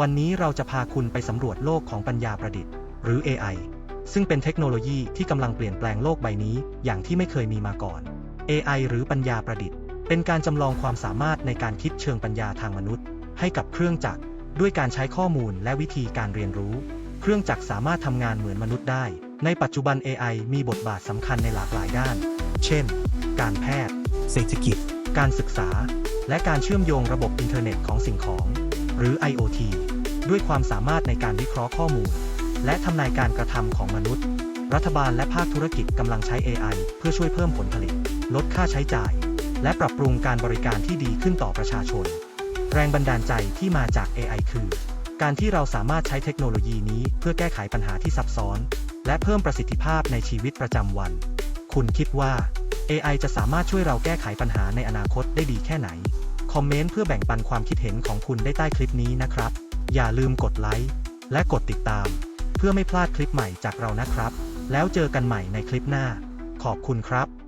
วันนี้เราจะพาคุณไปสำรวจโลกของปัญญาประดิษฐ์ หรือ AI ซึ่งเป็นเทคโนโลยีที่กำลังเปลี่ยนแปลงโลกใบนี้อย่างที่ไม่เคยมีมาก่อน AI หรือปัญญาประดิษฐ์ เป็นการจำลองความสามารถในการคิดเชิงปัญญาทางมนุษย์ ให้กับเครื่องจักร ด้วยการใช้ข้อมูลและวิธีการเรียนรู้ เครื่องจักรสามารถทำงานเหมือนมนุษย์ได้ ในปัจจุบัน AI มีบทบาทสำคัญในหลากหลายด้าน เช่น การแพทย์ เศรษฐกิจ การศึกษา และการเชื่อมโยงระบบอินเทอร์เน็ตของสิ่งของ หรือ IoT ด้วยความสามารถในการวิเคราะห์ข้อมูล และทำนายการกระทำของมนุษย์ รัฐบาลและภาคธุรกิจกำลังใช้ AI เพื่อช่วยเพิ่มผลผลิต ลดค่าใช้จ่าย และปรับปรุงการบริการที่ดีขึ้นต่อประชาชน แรงบันดาลใจที่มาจาก AI คือ การที่เราสามารถใช้เทคโนโลยีนี้เพื่อแก้ไขปัญหาที่ซับซ้อน และเพิ่มประสิทธิภาพในชีวิตประจำวัน คุณคิดว่า AI จะสามารถช่วยเราแก้ไขปัญหาในอนาคตได้ดีแค่ไหน คอมเมนต์เพื่อแบ่งปันความคิดเห็นของคุณได้ใต้คลิปนี้นะครับ อย่าลืมกดไลค์และกดติดตาม เพื่อไม่พลาดคลิปใหม่จากเรานะครับ แล้วเจอกันใหม่ในคลิปหน้า ขอบคุณครับ